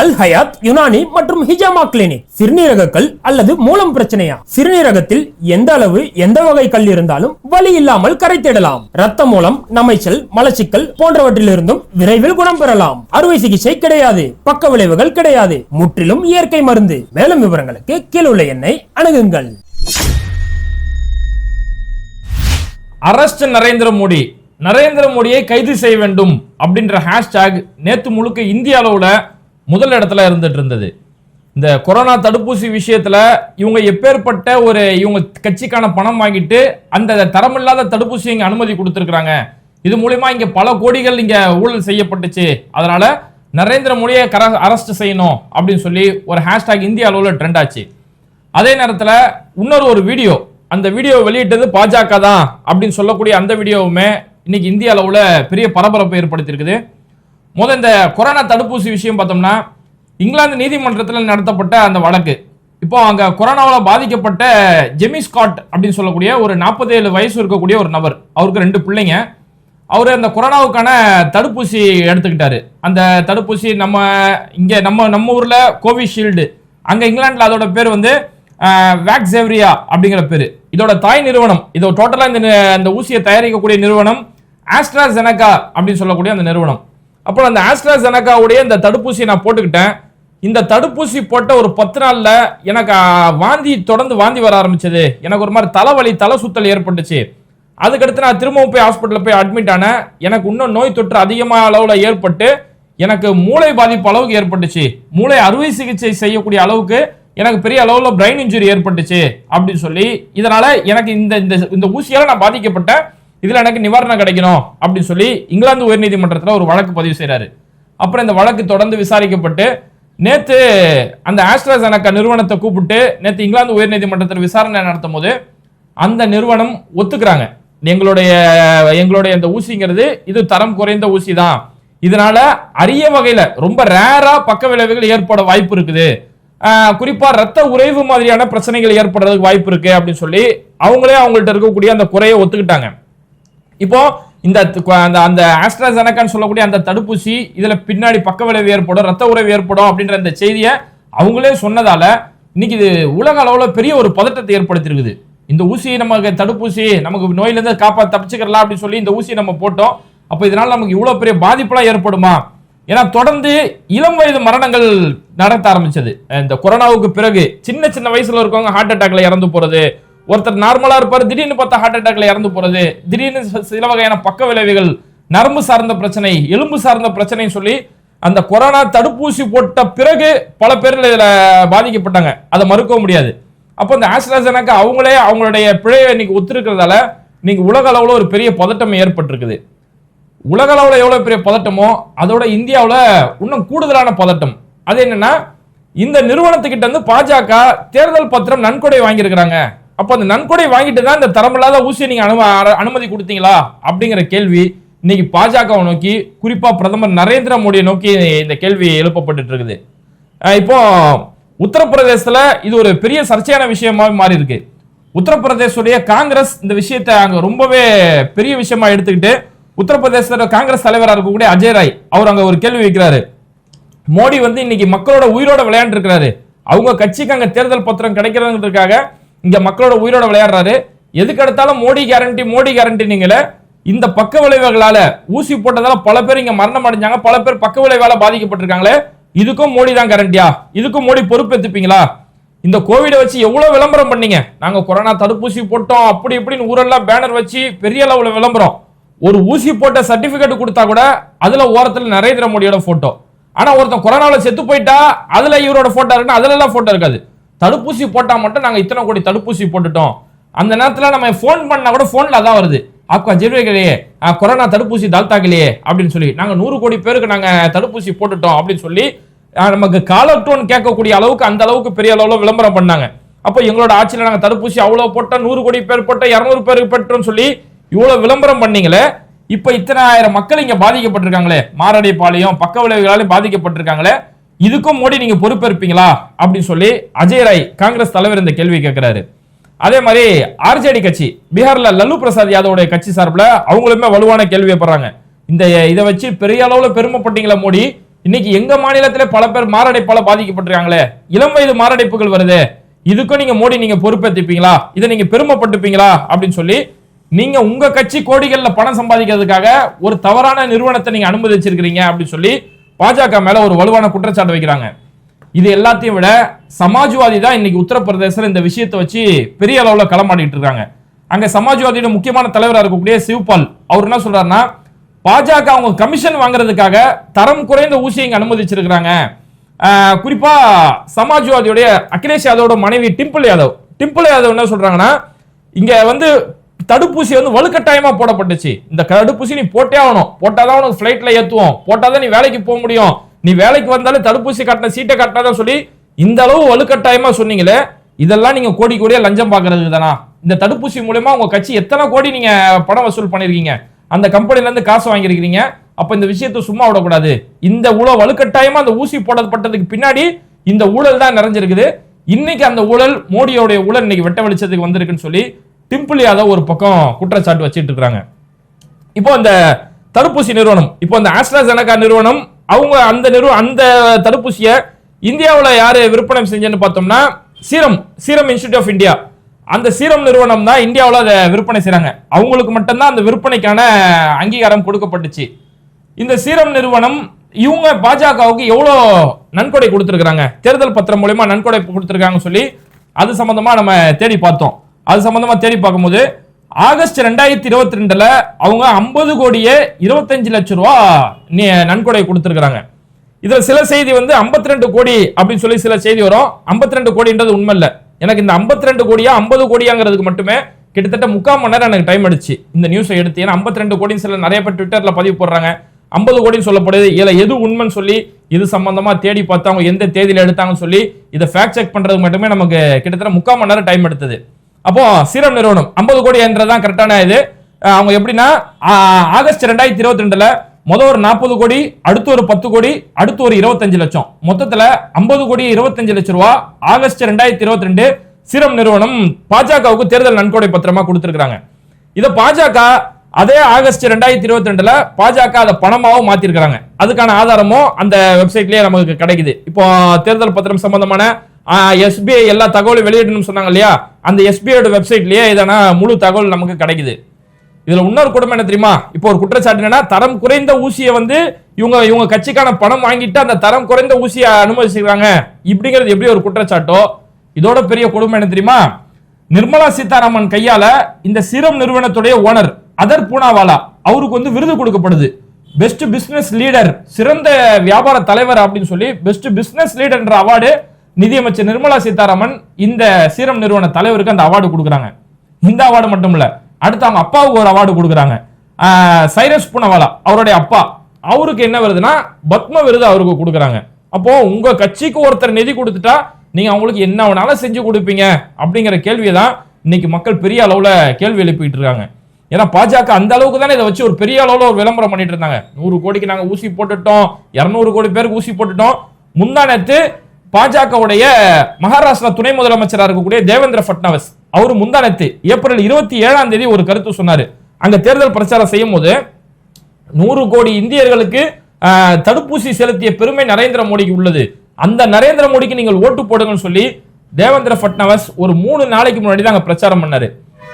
அல் Hyatt Unani மற்றும் ஹிஜாமா clinic. சிறுநீரகக்கல் அல்லது மூலம் பிரச்சனையா? சிறுநீரகத்தில் எந்த அளவு எந்த வகை கல் இருந்தாலும் வலி இல்லாமல் கரைத்திடலாம் ரத்த மூலம் நமைச்சல் மலச்சிக்கல் போன்றவற்றிலிருந்தும் விரைவில் குணம் பெறலாம். அறுவை சிகிச்சை கிடையாது. பக்க விளைவுகள் கிடையாது. முற்றிலும் இயற்கை மருந்து. மேலும் விவரங்களுக்கு கீழுள்ள எண்ணை அணுகுங்கள். அரஸ்ட் நரேந்திர மோடி நரேந்திர மோடியை கைது செய்ய வேண்டும் அப்படின்ற ஹேஷ்டாக் நேத்து முழுக்க இந்திய அளவுல முதல் இடத்துல இருந்துட்டு இருந்தது இந்த கொரோனா தடுப்பூசி விஷயத்தில் இவங்க எப்பேற்பட்ட ஒரு இவங்க கட்சிக்கான பணம் வாங்கிட்டு அந்த தரமில்லாத தடுப்பூசி இங்கே அனுமதி கொடுத்துருக்குறாங்க. இது மூலிமா இங்கே பல கோடிகள் இங்கே ஊழல் செய்யப்பட்டுச்சு. அதனால் நரேந்திர மோடியை கர அரெஸ்ட் செய்யணும் அப்படின்னு சொல்லி ஒரு ஹேஷ்டேக் இந்திய அளவில் ட்ரெண்ட் ஆச்சு. அதே நேரத்தில் இன்னொரு ஒரு வீடியோ அந்த வீடியோ வெளியிட்டது பாஜக தான் அப்படின்னு சொல்லக்கூடிய அந்த வீடியோவுமே இன்னைக்கு இந்திய அளவில் பெரிய பரபரப்பை ஏற்படுத்தியிருக்குது. முதல் இந்த கொரோனா தடுப்பூசி விஷயம் பார்த்தோம்னா இங்கிலாந்து நீதிமன்றத்தில் நடத்தப்பட்ட அந்த வழக்கு. இப்போ அங்கே கொரோனாவால் பாதிக்கப்பட்ட ஜெமி ஸ்காட் அப்படின்னு சொல்லக்கூடிய ஒரு 47 வயசு இருக்கக்கூடிய ஒரு நபர். அவருக்கு ரெண்டு பிள்ளைங்க. அவர் அந்த கொரோனாவுக்கான தடுப்பூசி எடுத்துக்கிட்டாரு. அந்த தடுப்பூசி நம்ம இங்கே நம்ம நம்ம ஊரில் கோவிஷீல்டு. அங்கே இங்கிலாந்தில் அதோட பேர் வந்து வேக்ஸேவ்ரியா அப்படிங்கிற பேர். இதோட தாய் நிறுவனம் இதோ டோட்டலாக இந்த அந்த ஊசியை தயாரிக்கக்கூடிய நிறுவனம் ஆஸ்ட்ராசெனகா அப்படின்னு சொல்லக்கூடிய அந்த நிறுவனம். அப்புறம் அந்த ஆஸ்ட்ராசெனகாவுடைய இந்த தடுப்பூசியை நான் போட்டுக்கிட்டேன். இந்த தடுப்பூசி போட்ட ஒரு பத்து நாளில் எனக்கு வாந்தி தொடர்ந்து வாந்தி வர ஆரம்பிச்சது. எனக்கு ஒரு மாதிரி தலைவலி தலை சுத்தல் ஏற்பட்டுச்சு. அதுக்கடுத்து நான் திரும்பவும் போய் ஹாஸ்பிட்டலில் போய் அட்மிட் ஆனேன். எனக்கு இன்னும் நோய் தொற்று அதிகமாக அளவில் ஏற்பட்டு எனக்கு மூளை பாதிப்பு அளவுக்கு ஏற்பட்டுச்சு. மூளை அறுவை சிகிச்சை செய்யக்கூடிய அளவுக்கு எனக்கு பெரிய அளவில் பிரெயின் இன்ஜுரி ஏற்பட்டுச்சு அப்படின்னு சொல்லி இதனால் எனக்கு இந்த இந்த இந்த நான் பாதிக்கப்பட்டேன். இதில் எனக்கு நிவாரணம் கிடைக்கணும் அப்படின்னு சொல்லி இங்கிலாந்து உயர்நீதிமன்றத்தில் ஒரு வழக்கு பதிவு செய்கிறாரு அப்புறம் இந்த வழக்கு தொடர்ந்து விசாரிக்கப்பட்டு நேற்று அந்த ஆஸ்ட்ராசெனக்கா நிறுவனத்தை கூப்பிட்டு நேற்று இங்கிலாந்து உயர்நீதிமன்றத்தில் விசாரணை நடத்தும் போது அந்த நிறுவனம் ஒத்துக்கிறாங்க. எங்களுடைய எங்களுடைய இந்த ஊசிங்கிறது இது தரம் குறைந்த ஊசி தான் இதனால அரிய வகையில் ரொம்ப ரேரா பக்க விளைவுகள் ஏற்பட வாய்ப்பு இருக்குது. குறிப்பாக ரத்த உறைவு மாதிரியான பிரச்சனைகள் ஏற்படுறதுக்கு வாய்ப்பு இருக்கு அப்படின்னு சொல்லி அவங்களே அவங்கள்ட்ட இருக்கக்கூடிய அந்த குறையை ஒத்துக்கிட்டாங்க. இப்போ இந்த அந்த அந்த ஆஸ்ட்ராசெனக்கான்னு சொல்லக்கூடிய அந்த தடுப்பூசி இதுல பின்னாடி பக்க விளைவு ஏற்படும் ரத்த உறவு ஏற்படும் அப்படின்ற இந்த செய்தியை அவங்களே சொன்னதால இன்னைக்கு இது உலக அளவில் பெரிய ஒரு பதட்டத்தை ஏற்படுத்தியிருக்குது இந்த ஊசி நமக்கு தடுப்பூசி நமக்கு நோயிலேருந்து காப்பா தப்பிச்சுக்கலாம் அப்படின்னு சொல்லி இந்த ஊசி நம்ம போட்டோம். அப்போ இதனால நமக்கு இவ்வளோ பெரிய பாதிப்புலாம் ஏற்படுமா? ஏன்னா தொடர்ந்து இளம் வயது மரணங்கள் நடத்த ஆரம்பிச்சது. இந்த கொரோனாவுக்கு பிறகு சின்ன சின்ன வயசுல இருக்கவங்க ஹார்ட் அட்டாக்ல இறந்து போறது ஒருத்தர் நார்மலா இருப்பாரு திடீர்னு பார்த்தா ஹார்ட் அட்டாக்ல இறந்து போறது. திடீர்னு சில வகையான பக்க விளைவுகள் நரம்பு சார்ந்த பிரச்சனை எலும்பு சார்ந்த பிரச்சனைன்னு சொல்லி அந்த கொரோனா தடுப்பூசி போட்ட பிறகு பல பேர் இதில் பாதிக்கப்பட்டாங்க. அதை மறுக்க முடியாது. அப்போ இந்த ஆஸ்ட்ராசெனக்கா அவங்களே அவங்களுடைய பிழையை இன்னைக்கு ஒத்துருக்கிறதால இன்னைக்கு உலக அளவில் ஒரு பெரிய பதட்டம் ஏற்பட்டிருக்குது. உலக அளவில் எவ்வளோ பெரிய பதட்டமோ அதோட இந்தியாவில் இன்னும் கூடுதலான பதட்டம். அது என்னன்னா இந்த நிறுவனத்துக்கிட்ட இருந்து பாஜக தேர்தல் பத்திரம் நன்கொடை வாங்கியிருக்கிறாங்க. அப்போ அந்த நன்கொடை வாங்கிட்டு தான் இந்த தரமில்லாத ஊசியை நீங்கள் அனும அனுமதி கொடுத்தீங்களா? அப்படிங்கிற கேள்வி இன்னைக்கு பாஜகவை நோக்கி குறிப்பாக பிரதமர் நரேந்திர மோடியை நோக்கி இந்த கேள்வி எழுப்பப்பட்டு இருக்குது. இப்போ உத்தரப்பிரதேசத்தில் இது ஒரு பெரிய சர்ச்சையான விஷயமாக மாறி இருக்கு. உத்தரப்பிரதேசுடைய காங்கிரஸ் இந்த விஷயத்தை அங்கே ரொம்பவே பெரிய விஷயமா எடுத்துக்கிட்டு உத்தரப்பிரதேசத்தோட காங்கிரஸ் தலைவராக இருக்கக்கூடிய அஜய் ராய் அவர் அங்கே ஒரு கேள்வி வைக்கிறாரு. மோடி வந்து இன்னைக்கு மக்களோட உயிரோட விளையாண்டு இருக்கிறாரு அவங்க கட்சிக்கு அங்கே தேர்தல் பத்திரம் கிடைக்கிறதுக்காக இங்க மக்களோட உயிரோட விளையாடுறாரு. எதுக்கு எடுத்தாலும் மோடி கேரண்டி மோடி கேரண்டி நீங்கள. இந்த பக்க விளைவுகளால ஊசி போட்டதால பல பேர் இங்க மரணம் அடைஞ்சாங்க. பல பேர் பக்க விளைவால பாதிக்கப்பட்டிருக்காங்களே. இதுக்கும் மோடி தான் கேரண்டியா இதுக்கும் மோடி பொறுப்பேத்துப்பீங்களா இந்த கோவிடை வச்சு எவ்வளவு விளம்பரம் பண்ணீங்க? நாங்க கொரோனா தடுப்பூசி போட்டோம் அப்படி இப்படின்னு ஊரெல்லாம் பேனர் வச்சு பெரிய அளவுல விளம்பரம். ஒரு ஊசி போட்ட சர்டிபிகேட் கொடுத்தா கூட அதுல ஓரத்துல நரேந்திர மோடியோட போட்டோ ஆனா ஒருத்தன் கொரோனாவில் செத்து போயிட்டா அதுல இவரோட போட்டோ இருக்குன்னா அதுல எல்லாம் போட்டோ இருக்காது. தடுப்பூசி போட்டால் மட்டும் நாங்கள் இத்தனை கோடி தடுப்பூசி போட்டுட்டோம். அந்த நேரத்தில் நம்ம ஃபோன் பண்ணால் கூட ஃபோனில் அதான் வருது. ஆக்கா ஜெர்வேகலையே கொரோனா தடுப்பூசி தாழ்த்தாக்கலையே அப்படின்னு சொல்லி. நாங்கள் நூறு கோடி பேருக்கு நாங்கள் தடுப்பூசி போட்டுட்டோம் அப்படின்னு சொல்லி நமக்கு காலர் டோன் கேட்கக்கூடிய அளவுக்கு அந்த அளவுக்கு பெரிய அளவில் விளம்பரம் பண்ணாங்க. அப்போ எங்களோட ஆட்சியில் நாங்கள் தடுப்பூசி அவ்வளோ போட்டோம் நூறு கோடி பேர் போட்டோம் இரநூறு பேருக்கு பெற்றோம்னு சொல்லி இவ்வளோ விளம்பரம் பண்ணீங்களே இப்போ இத்தனை ஆயிரம் மக்கள் இங்கே பாதிக்கப்பட்டிருக்காங்களே மாரடை பாளையம் பக்க விளைவுகளாலே பாதிக்கப்பட்டிருக்காங்களே இதுக்கும் மோடி நீங்க பொறுப்பேற்பீங்களா? அப்படின்னு சொல்லி அஜய் ராய் காங்கிரஸ் தலைவர் இந்த கேள்வி கேட்கிறாரு. அதே மாதிரி ஆர்ஜேடி கட்சி பீகார்ல லல்லு பிரசாத் யாதவுடைய கட்சி சார்பில் அவங்களுமே வலுவான கேள்வி படுறாங்க. இந்த இதை வச்சு பெரிய அளவில் பெருமைப்பட்டீங்களா மோடி? இன்னைக்கு எங்க மாநிலத்திலே பல பேர் மாரடைப்பால பாதிக்கப்பட்டிருக்காங்களே? இளம் வயது மாரடைப்புகள் வருது. இதுக்கும் நீங்க மோடி நீங்க பொறுப்பேற்றுப்பீங்களா இதை நீங்க பெருமைப்பட்டுப்பீங்களா? அப்படின்னு சொல்லி நீங்க உங்க கட்சி கோடிகள்ல பணம் சம்பாதிக்கிறதுக்காக ஒரு தவறான நிறுவனத்தை நீங்க அனுமதிச்சிருக்கிறீங்க அப்படின்னு சொல்லி பாஜக மேல ஒரு வலுவான குற்றச்சாட்டு வைக்கிறாங்க. இது எல்லாத்தையும் விட சமாஜ்வாதி தான் இன்னைக்கு உத்தரப்பிரதேசல இந்த விஷயத்தை வச்சு பெரிய அளவில் களமாடிட்டு இருக்காங்க. அங்க சமாஜ்வாதியோட முக்கியமான தலைவராக இருக்கக்கூடிய சிவ்பால் அவர் என்ன சொல்றாருன்னா பாஜக அவங்க கமிஷன் வாங்குறதுக்காக தரம் குறைந்த ஊசியை இங்க அனுமதிச்சிருக்கிறாங்க. குறிப்பா சமாஜ்வாதியுடைய அகிலேஷ் யாதவோட மனைவி டிம்பிள் யாதவ். டிம்பிள் யாதவ் என்ன சொல்றாங்கன்னா இங்க வந்து தடுப்பூசி வந்து வலுக்கட்டாயமா போடப்பட்டுச்சு. இந்த தடுப்பூசி நீ போட்டே ஆகணும். போட்டாதான் உனக்கு ஃபிளைட்ல ஏத்துவோம். போட்டாதான் நீ வேலைக்கு போக முடியும். நீ வேலைக்கு வந்தாலும் தடுப்பூசி கட்டின சீட்டை கட்டினாதான் சொல்லி இந்த அளவு வலுக்கட்டாயமா சொன்னீங்களே இதெல்லாம் நீங்க கோடி கோடியா லஞ்சம் பாக்குறது தானா? இந்த தடுப்பூசி மூலயமா உங்க கட்சி எத்தனை கோடி நீங்க பணம் வசூல் பண்ணிருக்கீங்க? அந்த கம்பெனில இருந்து காசு வாங்கியிருக்கீங்க அப்ப இந்த விஷயத்தை சும்மா விடக்கூடாது. இந்த ஊழல் வலுக்கட்டாயமா அந்த ஊசி போடப்பட்டதுக்கு பின்னாடி இந்த ஊழல் தான் நிறைஞ்சிருக்குது. இன்னைக்கு அந்த ஊழல் மோடியோடைய ஊழல் இன்னைக்கு வெட்ட வெளிச்சத்துக்கு வந்திருக்குன்னு சொல்லி டிம்பிள் யாதவ் ஒரு பக்கம் குற்றச்சாட்டு வச்சுட்டு இருக்கிறாங்க இப்போ அந்த தடுப்பூசி நிறுவனம் இப்போ அந்த ஆஸ்ட்ராசெனகா நிறுவனம் அவங்க அந்த நிறுவ அந்த தடுப்பூசியை இந்தியாவில் யார் விற்பனை செஞ்சேன்னு பார்த்தோம்னா serum serum institute of India அந்த சீரம் நிறுவனம் தான் இந்தியாவில் அதை விற்பனை செய்கிறாங்க அவங்களுக்கு மட்டும்தான் அந்த விற்பனைக்கான அங்கீகாரம் கொடுக்கப்பட்டுச்சு. இந்த சீரம் நிறுவனம் இவங்க பாஜகவுக்கு எவ்வளோ நன்கொடை கொடுத்துருக்குறாங்க? தேர்தல் பத்திரம் மூலயமா நன்கொடை கொடுத்துருக்காங்கன்னு சொல்லி அது சம்மந்தமாக நம்ம தேடி பார்த்தோம். அது சம்பந்தமா தேடி பார்க்கும்போது ஆகஸ்ட் ரெண்டாயிரத்தி இருபத்தி ரெண்டுல அவங்க ஐம்பது கோடியே இருபத்தஞ்சு லட்சம் ரூபா நன்கொடை கொடுத்துருக்காங்க இதுல சில செய்தி வந்து 52 ரெண்டு கோடி அப்படின்னு சொல்லி சில செய்தி வரும். 52 ரெண்டு கோடின்றது உண்மை இல்லை எனக்கு இந்த 52 ரெண்டு கோடியா ஐம்பது கோடியாங்கிறதுக்கு மட்டுமே கிட்டத்தட்ட முக்கால் மணி நேரம் எனக்கு டைம் அடிச்சு இந்த நியூஸை எடுத்து. ஏன்னா 52 ரெண்டு கோடின்னு சில நிறைய பேர் ட்விட்டர்ல பதிவு போடுறாங்க. ஐம்பது கோடின்னு சொல்லப்படுது. இதில் எது உண்மைன்னு சொல்லி இது சம்பந்தமா தேடி பார்த்து அவங்க எந்த தேதியில் எடுத்தாங்கன்னு சொல்லி இதை ஃபேக்ட் செக் பண்றதுக்கு மட்டுமே நமக்கு கிட்டத்தட்ட முக்கால் மணி நேரம் டைம் எடுத்தது. அப்போ சீரம் நிறுவனம் 50 கோடி என்றதான் கரெக்டான இது. அவங்க எப்படின்னா ஆகஸ்ட் ரெண்டாயிரத்தி இருபத்தி ரெண்டுல முதல் ஒரு நாற்பது கோடி அடுத்து ஒரு பத்து கோடி அடுத்து ஒரு இருபத்தஞ்சு லட்சம். மொத்தத்துல ஐம்பது கோடி இருபத்தஞ்சு லட்சம் ரூபா ஆகஸ்ட் ரெண்டாயிரத்தி இருபத்தி ரெண்டு சீரம் நிறுவனம் பாஜகவுக்கு தேர்தல் நன்கொடை பத்திரமா கொடுத்திருக்காங்க இதை பாஜக அதே ஆகஸ்ட் ரெண்டாயிரத்தி இருபத்தி ரெண்டுல பாஜக அதை பணமாகவும் மாத்திருக்காங்க அதுக்கான ஆதாரமும் அந்த வெப்சைட்லயே நமக்கு கிடைக்குது. இப்போ தேர்தல் பத்திரம் சம்பந்தமான எஸ்பிஐ எல்லா தகவலும் வெளியிடணும்னு சொன்னாங்க இல்லையா? அந்த எஸ்பிஐயோட வெப்சைட்லயே இதனா முழு தகவல் நமக்கு கிடைக்குது. இதுல இன்னொரு குடும்பம் என்ன தெரியுமா? இப்போ ஒரு குற்றச்சாட்டு என்னன்னா தரம் குறைந்த ஊசியை வந்து இவங்க இவங்க கட்சிக்கான பணம் வாங்கிட்டு அந்த தரம் குறைந்த ஊசியை அனுமதிச்சுக்கிறாங்க. இப்படிங்கிறது எப்படி ஒரு குற்றச்சாட்டோ? இதோட பெரிய குடும்பம் என்ன தெரியுமா? நிர்மலா சீதாராமன் கையால இந்த சீரம் நிறுவனத்துடைய ஓனர் அதர் பூனாவாலா அவருக்கு வந்து விருது கொடுக்கப்படுது. பெஸ்ட் பிசினஸ் லீடர் சிறந்த வியாபார தலைவர் அப்படின்னு சொல்லி பெஸ்ட் பிசினஸ் லீடர்ன்ற அவார்டு நிதியமைச்சர் நிர்மலா சீதாராமன் இந்த சீரம் நிறுவன தலைவருக்கு அந்த அவார்டு கொடுக்குறாங்க. இந்த அவார்டு மட்டும் இல்ல அடுத்து அவங்க அப்பாவுக்கு ஒரு அவார்டு கொடுக்குறாங்க. சைரஸ் புனவாலா அவருடைய அப்பா அவருக்கு என்ன வருதுன்னா பத்ம விருது அவருக்கு கொடுக்குறாங்க. அப்போ உங்க கட்சிக்கு ஒருத்தர் நிதி கொடுத்துட்டா நீங்க அவங்களுக்கு என்ன வேணாலும் செஞ்சு கொடுப்பீங்க அப்படிங்கிற கேள்வியை தான் இன்னைக்கு மக்கள் பெரிய அளவுல கேள்வி எழுப்பிட்டு இருக்காங்க. ஏன்னா பாஜக அந்த அளவுக்கு தானே இதை வச்சு ஒரு பெரிய அளவில் ஒரு விளம்பரம் பண்ணிட்டு இருந்தாங்க. நூறு கோடிக்கு நாங்கள் ஊசி போட்டுட்டோம் இரநூறு கோடி பேருக்கு ஊசி போட்டுட்டோம். நேற்று பாஜகவுடைய மகாராஷ்டிரா துணை முதலமைச்சராக இருக்கக்கூடிய தேவேந்திர பட்னவிஸ் அவர் முந்தானத்து ஏப்ரல் இருபத்தி ஏழாம் தேதி ஒரு கருத்து சொன்னார். அங்க தேர்தல் பிரச்சாரம் செய்யும் போது நூறு கோடி இந்தியர்களுக்கு தடுப்பூசி செலுத்திய பெருமை நரேந்திர மோடிக்கு உள்ளது. அந்த நரேந்திர மோடிக்கு நீங்கள் ஓட்டு போடுங்கன்னு சொல்லி தேவேந்திர பட்னாவஸ் ஒரு மூணு நாளைக்கு முன்னாடி தான் பிரச்சாரம் பண்ணாரு.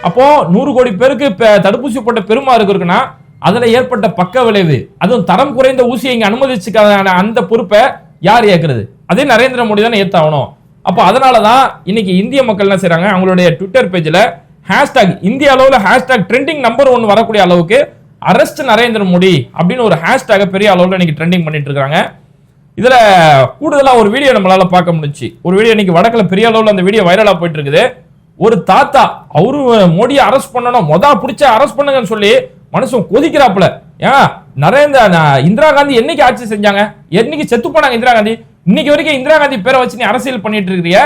அப்போ நூறு கோடி பேருக்கு தடுப்பூசி போட்ட பெருமா இருக்குன்னா அதுல ஏற்பட்ட பக்க விளைவு அதுவும் தரம் குறைந்த ஊசியை இங்க அனுமதிச்சுக்கான அந்த பொறுப்பை யார் ஏற்கிறது? அதே நரேந்திர மோடி தானே ஏத்தாகணும். அப்போ அதனால தான் இன்னைக்கு இந்திய மக்கள் என்ன செய்கிறாங்க அவங்களுடைய ட்விட்டர் பேஜில் ஹேஷ்டாக் இந்திய அளவில் ஹேஷ்டாக் ட்ரெண்டிங் நம்பர் ஒன் வரக்கூடிய அளவுக்கு அரஸ்ட் நரேந்திர மோடி அப்படின்னு ஒரு ஹேஷ்டாக பெரிய அளவில் இன்னைக்கு ட்ரெண்டிங் பண்ணிட்டு இருக்காங்க. இதில் கூடுதலாக ஒரு வீடியோ நம்மளால் பார்க்க முடிஞ்சுச்சு. ஒரு வீடியோ இன்னைக்கு வடக்கில் பெரிய அளவில் அந்த வீடியோ வைரலாக போயிட்டு இருக்குது. ஒரு தாத்தா அவரு மோடியை அரெஸ்ட் பண்ணணும். மொதல் பிடிச்ச அரெஸ்ட் பண்ணுங்கன்னு சொல்லி மனுஷன் கொதிக்கிறாப்புல. ஏன் நரேந்திர இந்திரா காந்தி என்னைக்கு ஆட்சி செஞ்சாங்க? என்னைக்கு செத்து போனாங்க இந்திரா காந்தி? இன்னைக்கு வரைக்கும் இந்திரா காந்தி பேரை வச்சு நீ அரசியல் பண்ணிட்டு இருக்கிறிய?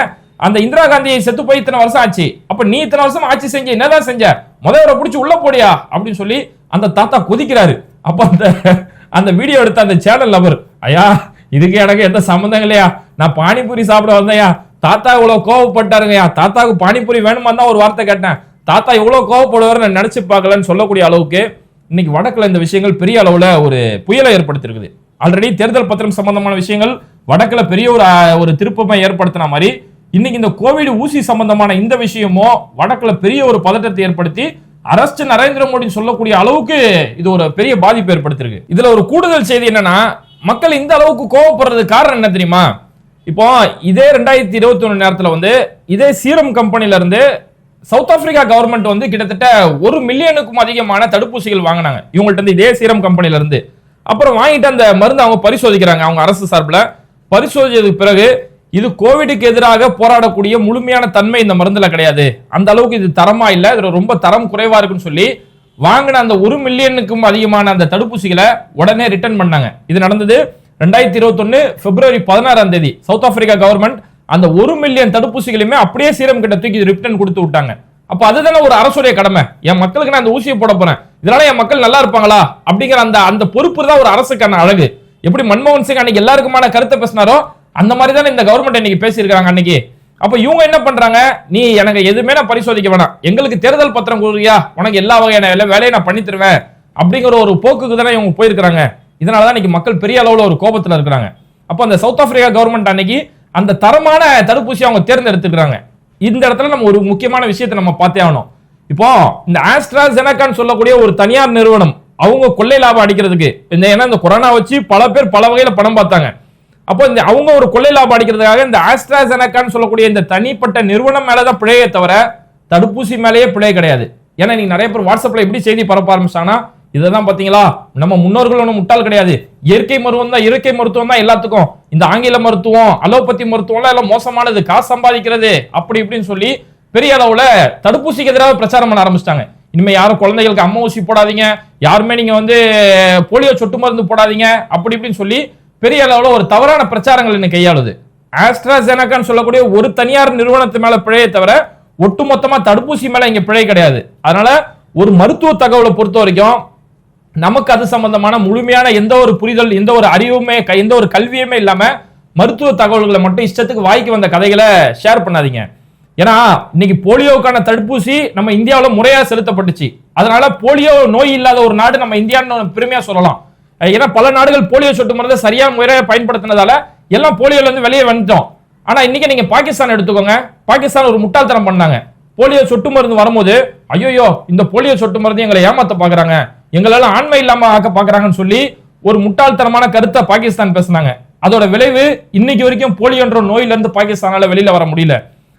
அந்த இந்திரா காந்தியை செத்து போய் இத்தனை வருஷம் ஆச்சு. அப்ப நீ இத்தனை வருஷம் ஆட்சி செஞ்ச என்னதான் செஞ்ச? முதல்வரை பிடிச்சி உள்ள போடியா? அப்படின்னு சொல்லி அந்த தாத்தா கொதிக்கிறாரு. அப்ப அந்த அந்த வீடியோ எடுத்த அந்த சேனல் நபர் ஐயா இதுக்கு எனக்கு எந்த சம்மந்தம் இல்லையா? நான் பானிபூரி சாப்பிட வந்தேயா தாத்தா இவ்வளவு கோவப்பட்டாருங்கய்யா. தாத்தாவுக்கு பானிபூரி வேணுமா தான் ஒரு வார்த்தை கேட்டேன். தாத்தா இவ்வளவு கோவப்படுவார் நான் நினைச்சு பார்க்கலன்னு சொல்லக்கூடிய அளவுக்கு இன்னைக்கு வடக்குல இந்த விஷயங்கள் பெரிய அளவுல ஒரு புயலை ஏற்படுத்தியிருக்குது. ஆல்ரெடி தேர்தல் பத்திரம் சம்பந்தமான விஷயங்கள் வடக்குல பெரிய ஒரு ஒரு திருப்பமை ஏற்படுத்தின மாதிரி இன்னைக்கு இந்த கோவிட் ஊசி சம்பந்தமான இந்த விஷயமும் வடக்குல பெரிய ஒரு பதட்டத்தை ஏற்படுத்தி அரசு நரேந்திர மோடி சொல்லக்கூடிய அளவுக்கு இது ஒரு பெரிய பாதிப்பு ஏற்படுத்திருக்கு இதுல ஒரு கூடுதல் செய்தி என்னன்னா மக்கள் இந்த அளவுக்கு கோவப்படுறதுக்கு காரணம் என்ன தெரியுமா? இப்போ இதே ரெண்டாயிரத்தி இருபத்தி ஒண்ணு நேரத்தில் வந்து இதே சீரம் கம்பெனில இருந்து சவுத் ஆப்பிரிக்கா கவர்மெண்ட் வந்து கிட்டத்தட்ட ஒரு மில்லியனுக்கும் அதிகமான தடுப்பூசிகள் வாங்கினாங்க. இவங்கள்ட்ட இருந்து இதே சீரம் கம்பெனில இருந்து. அப்புறம் வாங்கிட்டு அந்த மருந்து அவங்க பரிசோதிக்கிறாங்க அவங்க அரசு சார்பில். பரிசோதிச்சதுக்கு பிறகு இது கோவிடுக்கு எதிராக போராடக்கூடிய முழுமையான தன்மை இந்த மருந்துல கிடையாது. அந்த அளவுக்கு இது தரமா இல்லை. இதுல ரொம்ப தரம் குறைவா இருக்குன்னு சொல்லி வாங்கின அந்த ஒரு மில்லியனுக்கும் அதிகமான அந்த தடுப்பூசிகளை உடனே ரிட்டர்ன் பண்ணாங்க. இது நடந்தது ரெண்டாயிரத்தி இருபத்தொன்னு பிப்ரவரி பதினாறாம் தேதி. சவுத் ஆப்பிரிக்கா கவர்மெண்ட் அந்த ஒரு மில்லியன் தடுப்பூசிகளையுமே அப்படியே சீரம் கிட்ட தூக்கி ரிட்டர்ன் கொடுத்து விட்டாங்க. அப்போ அதுதானே ஒரு அரசுடைய கடமை. என் மக்களுக்கு நான் அந்த ஊசியை போட போறேன். இதனால என் மக்கள் நல்லா இருப்பாங்களா? அப்படிங்கிற அந்த அந்த பொறுப்பு தான் ஒரு அரசுக்கான அழகு. எப்படி மன்மோகன் சிங் அன்னைக்கு எல்லாருக்குமான கருத்தை பேசினாரோ அந்த மாதிரி தானே இந்த கவர்மெண்ட் இன்னைக்கு பேசியிருக்காங்க அன்னைக்கு. அப்ப இவங்க என்ன பண்றாங்க? நீ எனக்கு எதுவுமே நான் பரிசோதிக்க வேணாம். எங்களுக்கு தேர்தல் பத்திரம் கொடுக்குறியா? உனக்கு எல்லா வகையான வேலை- வேலையை நான் பண்ணி தருவேன் அப்படிங்கிற ஒரு போக்குக்கு தானே இவங்க போயிருக்கிறாங்க. இதனால தான் இன்னைக்கு மக்கள் பெரிய அளவில் ஒரு கோபத்தில் இருக்கிறாங்க. அப்போ அந்த சவுத் ஆப்பிரிக்கா கவர்மெண்ட் அன்னைக்கு அந்த தரமான தடுப்பூசி அவங்க தேர்ந்தெடுத்துக்கிறாங்க இந்த இடத்துல நம்ம ஒரு முக்கியமான விஷயத்தை நம்ம பார்த்தே ஆகணும். இப்போ இந்த ஆஸ்ட்ராசெனக்கான்னு சொல்லக்கூடிய ஒரு தனியார் நிறுவனம் அவங்க கொள்ளை லாபம் அடிக்கிறதுக்கு. இந்த ஏன்னா இந்த கொரோனா வச்சு பல பேர் பல வகையில் பணம் பார்த்தாங்க. அப்போ இந்த அவங்க ஒரு கொள்ளை லாபம் அடிக்கிறதுக்காக இந்த ஆஸ்ட்ராசெனக்கான்னு சொல்லக்கூடிய இந்த தனிப்பட்ட நிறுவனம் மேலே தான் பிழையே தவிர தடுப்பூசி மேலேயே பிழை கிடையாது. ஏன்னா நீங்க நிறைய பேர் வாட்ஸ்அப்ல எப்படி செய்தி பரப்ப ஆரம்பிச்சாங்கன்னா இதெல்லாம் பாத்தீங்களா? நம்ம முன்னோர்கள் ஒன்றும் முட்டாள் கிடையாது. இயற்கை மருத்துவம் தான் இயற்கை மருத்துவம் தான் எல்லாத்துக்கும். இந்த ஆங்கில மருத்துவம் அலோபதி மருத்துவம்லாம் எல்லாம் மோசமானது. காசு சம்பாதிக்கிறது அப்படி இப்படின்னு சொல்லி பெரிய அளவுல தடுப்பூசிக்கு எதிராக பிரச்சாரம் பண்ண ஆரம்பிச்சிட்டாங்க. இனிமே யாரும் குழந்தைகளுக்கு அம்மா ஊசி போடாதீங்க. யாருமே நீங்க வந்து போலியோ சொட்டு மருந்து போடாதீங்க. அப்படி இப்படின்னு சொல்லி பெரிய அளவில் ஒரு தவறான பிரச்சாரங்கள் இன்னும் கையாளுது. ஆஸ்ட்ராசெனக்கான்னு சொல்லக்கூடிய ஒரு தனியார் நிறுவனத்து மேல பிழையை தவிர ஒட்டுமொத்தமா தடுப்பூசி மேல இங்க பிழை கிடையாது. அதனால ஒரு மருத்துவ தகவலை பொறுத்த வரைக்கும் நமக்கு அது சம்பந்தமான முழுமையான எந்த ஒரு புரிதல் எந்த ஒரு அறிவுமே க- எந்த ஒரு கல்வியுமே இல்லாம மருத்துவ தகவல்களை மட்டும் இஷ்டத்துக்கு வாய்க்கு வந்த கதைகளை ஷேர் பண்ணாதீங்க. ஏன்னா இன்னைக்கு போலியோவுக்கான தடுப்பூசி நம்ம இந்தியாவில் முறையாக செலுத்தப்பட்டுச்சு. அதனால போலியோ நோய் இல்லாத ஒரு நாடு நம்ம இந்தியான்னு பெருமையாக சொல்லலாம். ஏன்னா பல நாடுகள் போலியோ சொட்டு மருந்தை சரியாக முறையாக பயன்படுத்தினதால எல்லாம் போலியோலேருந்து வெளியே வந்துட்டோம். ஆனால் இன்னைக்கு நீங்கள் பாகிஸ்தான் எடுத்துக்கோங்க. பாகிஸ்தான் ஒரு முட்டாள்தனம் பண்ணாங்க. போலியோ சொட்டு மருந்து வரும்போது ஐயோயோ இந்த போலியோ சொட்டு மருந்து எங்களை ஏமாத்த பார்க்குறாங்க எங்களால் ஆண்மை இல்லாமல் ஆக்க பார்க்குறாங்கன்னு சொல்லி ஒரு முட்டாள்தனமான கருத்தை பாகிஸ்தான் பேசினாங்க. அதோட விளைவு இன்னைக்கு வரைக்கும் போலியோன்ற நோயிலிருந்து பாகிஸ்தானால் பாகிஸ்தானால வெளியில வர முடியல.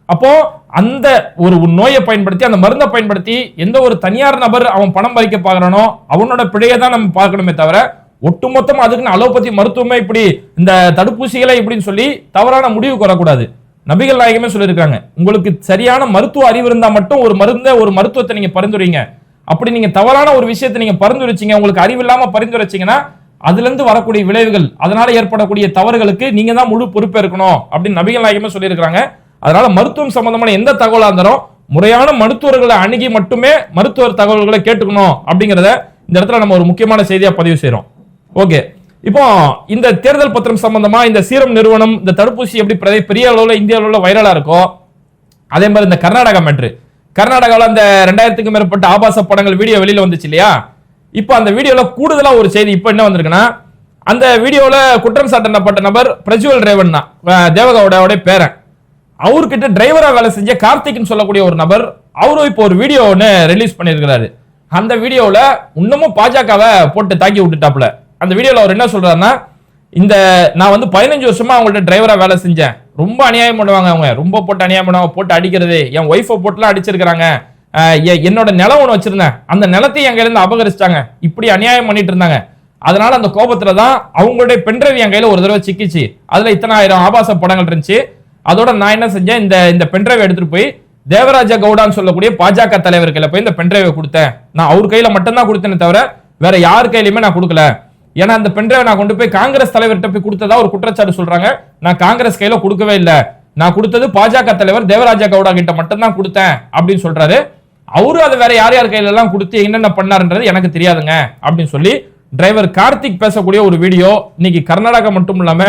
அப்போ அந்த ஒரு நோயை பயன்படுத்தி அந்த மருந்தை பயன்படுத்தி எந்த ஒரு தனியார் நபர் அவன் பணம் பறிக்க பாக்குறானோ அவனோட பிழையை தான் நம்ம பார்க்கணுமே தவிர ஒட்டுமொத்தம் அதுக்குன்னு அலோபதி மருத்துவமே இப்படி இந்த தடுப்பூசிகளை இப்படின்னு சொல்லி தவறான முடிவுக்கு வரக்கூடாது நபிகள் நாயகமே சொல்லியிருக்காங்க உங்களுக்கு சரியான மருத்துவ அறிவு இருந்தா மட்டும் ஒரு மருந்தை ஒரு மருத்துவத்தை நீங்க பரிந்துரைங்க. அப்படி நீங்க தவறான ஒரு விஷயத்தை நீங்க பரிந்துரைச்சீங்க உங்களுக்கு அறிவு இல்லாம பரிந்துரைச்சீங்கன்னா அதுல இருந்து வரக்கூடிய விளைவுகள் அதனால ஏற்படக்கூடிய தவறுகளுக்கு நீங்க தான் முழு பொறுப்பேற்கணும். அப்படின்னு நபிகள் நாயகமே சொல்லியிருக்காங்க அதனால மருத்துவம் சம்பந்தமான எந்த தகவலாக இருந்தாலும் முறையான மருத்துவர்களை அணுகி மட்டுமே மருத்துவர் தகவல்களை கேட்டுக்கணும் அப்படிங்கிறத இந்த இடத்துல நம்ம ஒரு முக்கியமான செய்தியாக பதிவு செய்கிறோம் ஓகே. இப்போ இந்த தேர்தல் பத்திரம் சம்பந்தமா இந்த சீரம் நிறுவனம் இந்த தடுப்பூசி எப்படி பெரிய- அளவில் இந்திய அளவில் வைரலா இருக்கோ அதே மாதிரி இந்த கர்நாடகா மேட்ரு கர்நாடகாவில் அந்த ரெண்டாயிரத்துக்கும் மேற்பட்ட ஆபாச படங்கள் வீடியோ வெளியில் வந்துச்சு இல்லையா? இப்போ அந்த வீடியோவில் கூடுதலாக ஒரு செய்தி இப்போ என்ன வந்திருக்குன்னா அந்த வீடியோவில் குற்றம் சாட்டப்பட்ட நபர் பிரஜுவல் ரேவன் தான் தேவகாவோட பேரன். அவர்கிட்ட டிரைவராக வேலை செஞ்ச கார்த்திக்னு சொல்லக்கூடிய ஒரு நபர் அவரும் இப்போ ஒரு வீடியோ ஒன்று ரிலீஸ் பண்ணியிருக்கிறாரு. அந்த வீடியோவில் இன்னமும் பாஜகவை போட்டு தாக்கி விட்டுட்டாப்ல அந்த வீடியோவில் அவர் என்ன சொல்கிறாருன்னா இந்த நான் வந்து பதினஞ்சு வருஷமாக அவங்கள்ட்ட டிரைவராக வேலை செஞ்சேன். ரொம்ப அநியாயம் பண்ணுவாங்க அவங்க. ரொம்ப போட்டு அநியாயம் பண்ணுவாங்க போட்டு அடிக்கிறது. என் ஒய்ஃபை போட்டுலாம் அடிச்சிருக்கிறாங்க. எ- என்னோட நிலம் ஒன்று வச்சிருந்தேன். அந்த நிலத்தையும் என் கையிலேருந்து அபகரிச்சிட்டாங்க. இப்படி அநியாயம் பண்ணிட்டு இருந்தாங்க. அதனால அந்த கோபத்தில் தான் அவங்களுடைய பென்ட்ரைவ் என் கையில் ஒரு தடவை சிக்கிச்சு. அதில் இத்தனை ஆயிரம் ஆபாச படங்கள் இருந்துச்சு. அதோட நான் என்ன செஞ்சேன் இந்த இந்த பென்ட்ரைவ் எடுத்துட்டு போய் தேவராஜ கவுடான்னு சொல்லக்கூடிய பாஜக தலைவர் போய் இந்த பென்ட்ரைவை கொடுத்தேன். நான் அவர் கையில மட்டும்தான் கொடுத்தேனே தவிர வேற யார் கையிலுமே நான் கொடுக்கல. ஏன்னா அந்த பென்ட்ரைவை நான் கொண்டு போய் காங்கிரஸ் தலைவர்கிட்ட போய் கொடுத்ததா ஒரு குற்றச்சாட்டு சொல்றாங்க. நான் காங்கிரஸ் கையில கொடுக்கவே இல்லை. நான் கொடுத்தது பாஜக தலைவர் தேவராஜ கவுடா கிட்ட மட்டும்தான் கொடுத்தேன் அப்படின்னு சொல்றாரு. அவரு அதை வேற யார் யார் கையில எல்லாம் கொடுத்து என்னென்ன பண்ணாருன்றது எனக்கு தெரியாதுங்க அப்படின்னு சொல்லி டிரைவர் கார்த்திக் பேசக்கூடிய ஒரு வீடியோ இன்னைக்கு கர்நாடகா மட்டும் இல்லாம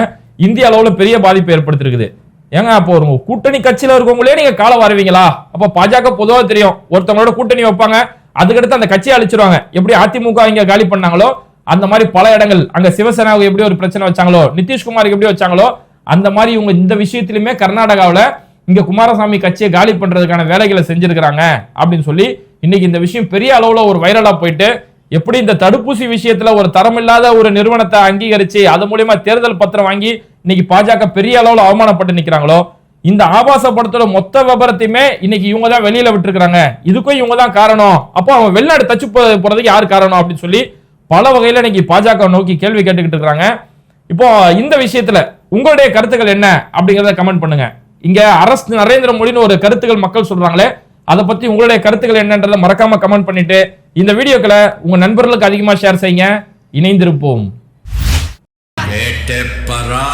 இந்திய அளவுல பெரிய பாதிப்பு ஏற்படுத்திருக்குது. ஏங்க அப்போ ஒரு கூட்டணி கட்சியில இருக்கவங்களே நீங்க கால வருவீங்களா? அப்ப பாஜக பொதுவா தெரியும். ஒருத்தவங்களோட கூட்டணி வைப்பாங்க. அதுக்கடுத்து அந்த கட்சியை அழிச்சிருவாங்க. எப்படி அதிமுக இங்க காலி பண்ணாங்களோ அந்த மாதிரி பல இடங்கள். அங்க சிவசேனாவுக்கு எப்படி ஒரு பிரச்சனை வச்சாங்களோ நிதிஷ்குமாருக்கு எப்படி வச்சாங்களோ அந்த மாதிரி இவங்க இந்த விஷயத்திலுமே கர்நாடகாவில் இங்க குமாரசாமி கட்சியை காலி பண்றதுக்கான வேலைகளை செஞ்சிருக்கிறாங்க அப்படின்னு சொல்லி இன்னைக்கு இந்த விஷயம் பெரிய அளவுல ஒரு வைரலா போயிட்டு எப்படி இந்த தடுப்பூசி விஷயத்துல ஒரு தரமில்லாத ஒரு நிறுவனத்தை அங்கீகரிச்சு அது மூலியமா தேர்தல் பத்திரம் வாங்கி இன்னைக்கு பாஜக பெரிய அளவுல அவமானப்பட்டு நிக்கிறாங்களோ இந்த ஆபாச படத்தோட மொத்த விபரத்தையுமே இன்னைக்கு இவங்க தான் வெளியில விட்டுருக்காங்க இதுக்கும் இவங்க தான் காரணம். அப்போ அவன் வெளிநாடு தச்சு போறதுக்கு யார் காரணம் அப்படின்னு சொல்லி பல வகையில இன்னைக்கு பாஜக நோக்கி கேள்வி கேட்டுக்கிட்டு இருக்கிறாங்க இப்போ இந்த விஷயத்துல உங்களுடைய கருத்துக்கள் என்ன அப்படிங்கறத கமெண்ட் பண்ணுங்க. இங்க அரசு நரேந்திர மோடின்னு ஒரு கருத்துக்கள் மக்கள் சொல்றாங்களே அதை பத்தி உங்களுடைய கருத்துக்கள் என்னன்றதை மறக்காம கமெண்ட் பண்ணிட்டு இந்த வீடியோக்களை உங்க நண்பர்களுக்கு அதிகமா ஷேர் செய்யுங்க. இணைந்திருப்போம். பரா